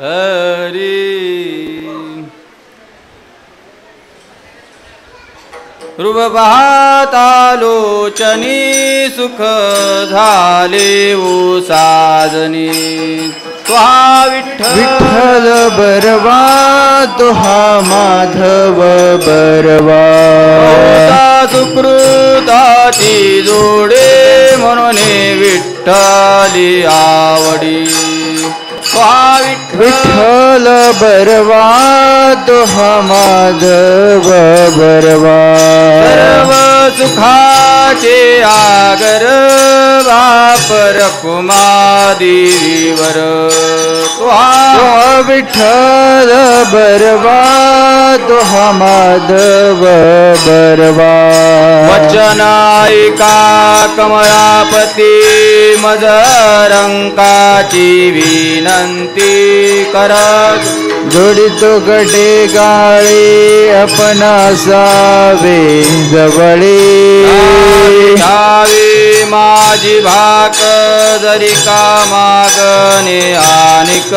हरी। रुब सुख झाले ओ साजनी। त्वा विठ्ठल. विठ्ठल बरवा तो हा माधव बरवा. सुकृताची जोडे म्हणून विठ्ठली आवडी. विठ्ठल. बरवा तो हा माधव बरवा. सुखाचे आगर बापर कुमादेवीवर त्वा तो विठ्ठल बरवा तो हा माधव बरवा. वचनायिका कमलापती मजरंकाची विनंती करत. जोडितो गडे गाळे आपण असावे जवळे. धावी माझी भाक जरी का मागणे आनिक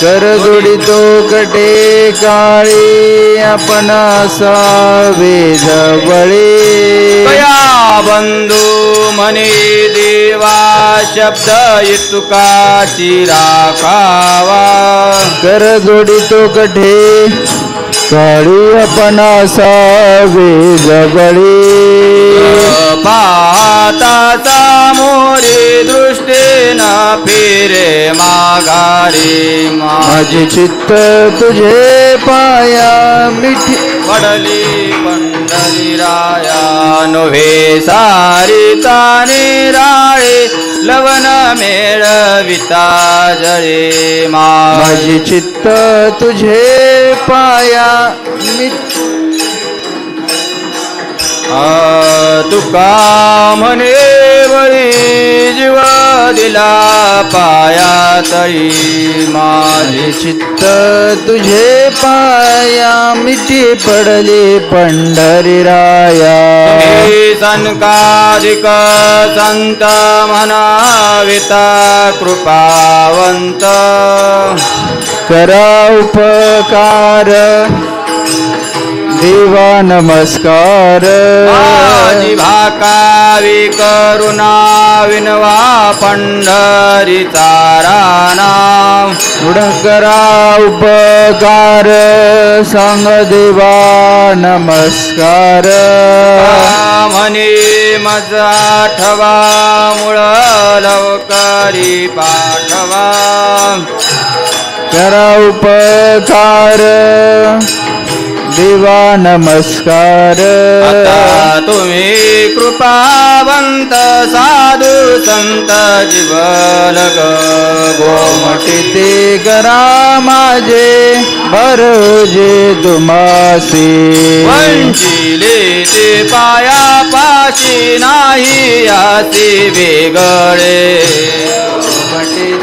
कर जोडितो गडे गाळे आपण असावे जवळे. बंधू म्हणे देवा शब्द इतुकाची राखावा. कर जोडितो गडे काळी आपण असावे जवळे पाहता सामोरे दृष्टीन फिरे माघारी माझे चित्त तुझे पाया मिठी पडली पंढरी राया नव्हे सारिता निराळे लवण मेळविता जळे माझे चित्त तुझे पाया तुका म्हणे बळी जीव दिला पाया तळी माझे चित्त तुझे पाया मिठी पडले पंढरी राया सनकाधिक संत म्हणाविता कृपावंत. करा उपकार देवा नमस्कार. विनवा पंढरी ताराना करा उपकार. सांग देवा नमस्कार. म्हणे मजा ठवा मुळ लवकरी पाठवा. करा उपकार. देवा नमस्कार. आता तुम्ही कृपावंत साधू संत जीवलग गोमटी ते करा माझे भरोजे तुमासी वंचिले ते पाया पाशी नाही आसी वेगळे.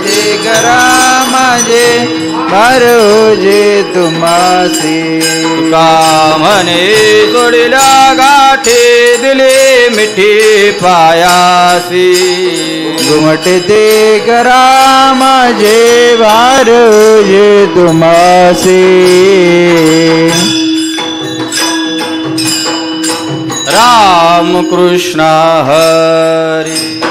ते करा माझे भरोजे तुमासी का म्हणे जोडीला गाठी दिली मिठी पायासी घुमटे ते करा माझे भरोजे तुमासी राम कृष्ण हरी राम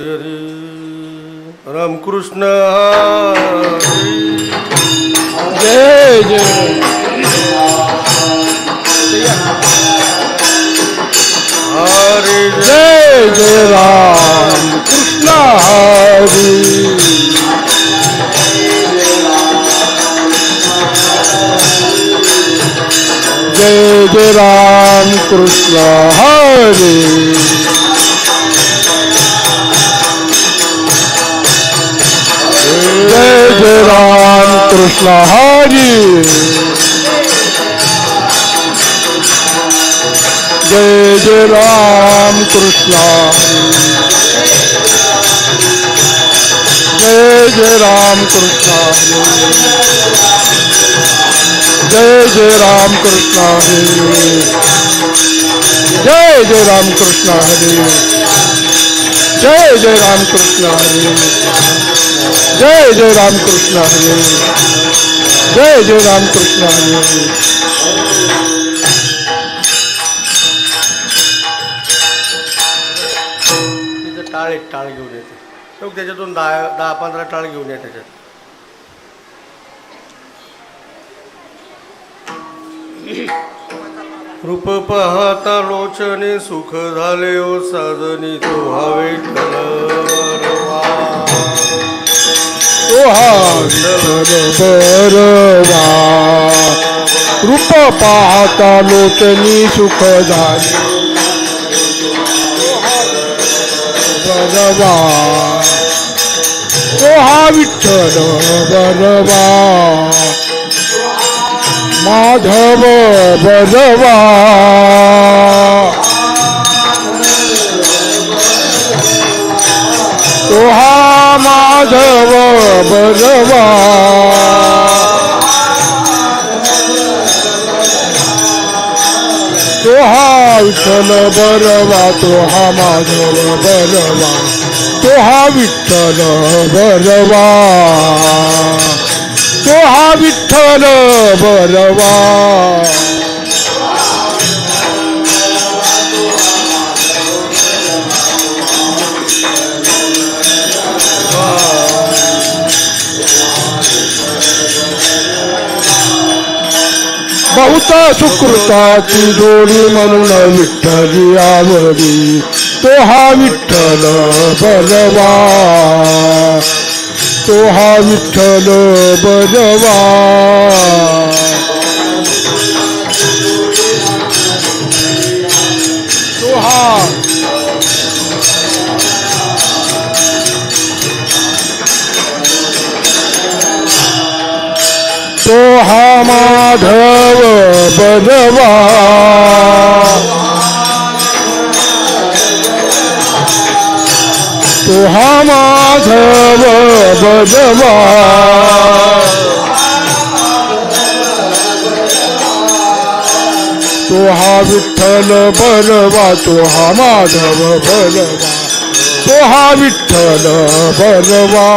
हरे हरे. रामकृष्ण जय जय. हरे जय जय राम कृष्ण हरी. जय जय राम कृष्ण हरी. राम कृष्ण जय जय राम कृष्ण जय जय राम कृष्ण जय जय राम कृष्ण जय जय राम कृष्ण हरे जय जय रामकृष्ण हरे जय जय रामकृष्ण हरे जय जय रामकृष्ण हरे तिथं टाळ एक टाळ घेऊन येते. मग त्याच्यातून दहा दहा पंधरा टाळ घेऊन ये त्याच्यात. रूप पाहता लोचने सुख झाले ओ साधनी तो हवे बरवा रूप पाहता लोचनी सुख झाले बरवा तो हा विठ्ठल बरवा माधव बरवा तो हा माधव बरवा तो हा विठ्ठल बरवा तो हा माधव बरवा तो हा विठ्ठल बरवा। तो हा विठ्ठल बरवा. बहुता सुकृताची जोडी म्हणून विठ्ठली आवडी. तो हा विठ्ठल बलवा तो हा विठ्ठल बलवा तो हा तो हा माधव बलवा तो हा माधव बजवा तो हा विठ्ठल बलवा तो हा माधव बलवा तो हा विठ्ठल बलवा